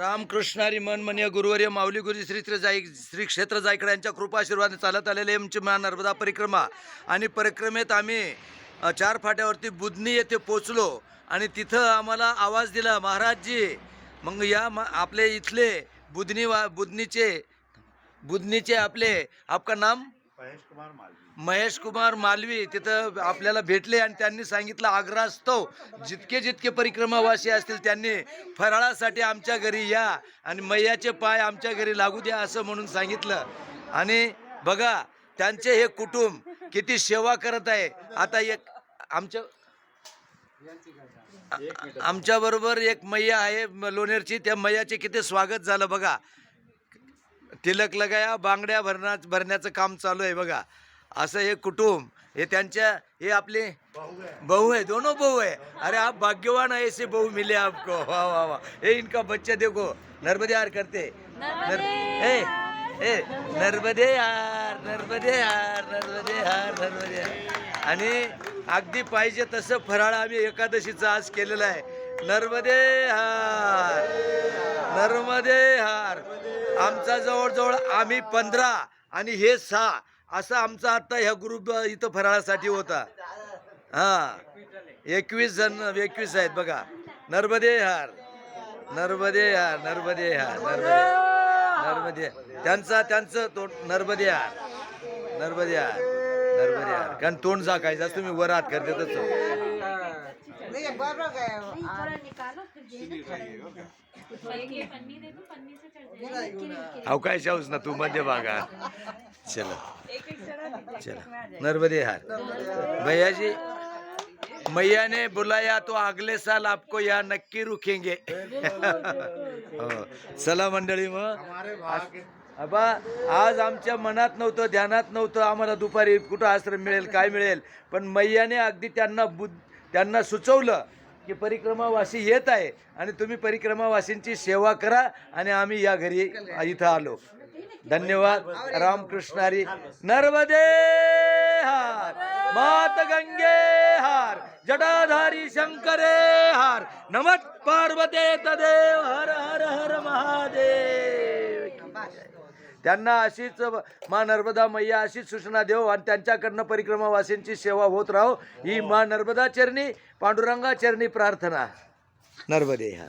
रामकृष्णारी मनमनीय गुरुवर्य माऊली गुरु श्री श्री जाई श्री क्षेत्र जायकडे यांच्या कृपा चालत आलेले आमची मा नर्मदा परिक्रमा. आणि परिक्रमेत आम्ही चार फाट्यावरती बुधनी येथे पोचलो आणि तिथं आम्हाला आवाज दिला महाराजजी मग या मा आपले इथले बुधनी वा बुधनीचे बुधनीचे आपले आपका नाम? महेश कुमार मालवी. तिथं आपल्याला भेटले आणि त्यांनी सांगितलं आग्रास्तव जितके जितके परिक्रमावासी असतील त्यांनी फराळासाठी आमच्या घरी या आणि मैयाचे पाय आमच्या घरी लागू द्या असं म्हणून सांगितलं. आणि बघा त्यांचे हे कुटुंब किती सेवा करत आहे. आता एक आमच्या आमच्या बरोबर एक मैया आहे लोणेरची. त्या मैयाचे किती स्वागत झालं बघा. तिलक लगाया बांगड्या भरण्या भरण्याचं काम चालू आहे बघा. असं हे कुटुंब हे त्यांच्या हे आपले भाऊ है बहू है दोनों बहू है अरे आप भाग्यवान है ऐसे बहू मिले आपको. वाह वाह वाह ये इनका बच्चा देखो नर्मदे हार करते. नर ए ए नर्मदे हार नर्मदे हार नर्मदे हार नर्मदे हार आणि अगदी पाहिजे तसं फराळ आम्ही एकादशीचं आज केलेलं आहे. नर्मदे हार नर्मदे हार आमचा जवळजवळ आम्ही पंधरा आणि हे सहा असं आमचा आता ह्या ग्रुप इथं फराळासाठी होता. हा. एकवीस जण एकवीस आहेत बघा. नर्मदे हार. नर्मदे हार नर्मदे हार नर्मदे. नर्मदे. त्यांचा त्यांचं तोंड नर्मदे हार. नर्मदे हार. नर्मदे हार. कारण तोंड झाकायचं तुम्ही वर हात करते तसं हो. नहीं चढ़ जाएगा अवकाश हाऊस ना तू मध्य भागा. चलो. चलो. नर्मदे हार. भैया जी मैया ने बुलाया तो अगले साल आपको यहाँ नक्की रुकेंगे. हो. चला मंडळी मग. अबा आज आमच्या मनात नव्हतं ध्यानात नव्हतं आम्हाला दुपारी कुठं आश्रम मिळेल काय मिळेल पण मैयाने अगदी त्यांना बुद्ध त्यांना सुचवलं की परिक्रमावासी येत आहे आणि तुम्ही परिक्रमावासींची सेवा करा आणि आम्ही या घरी इथं आलो. धन्यवाद. रामकृष्णारी. नर्मदे हार. मात गंगे हार. जटाधारी शंकरे हार. नमत पार्वते तदेव हर. त्यांना अशीच मा नर्मदा मैया अशीच सूचना देव आणि त्यांच्याकडनं परिक्रमावासींची सेवा होत राहो. ही मा नर्मदा चरणी पांडुरंगा चरणी प्रार्थना. नर्मदे हा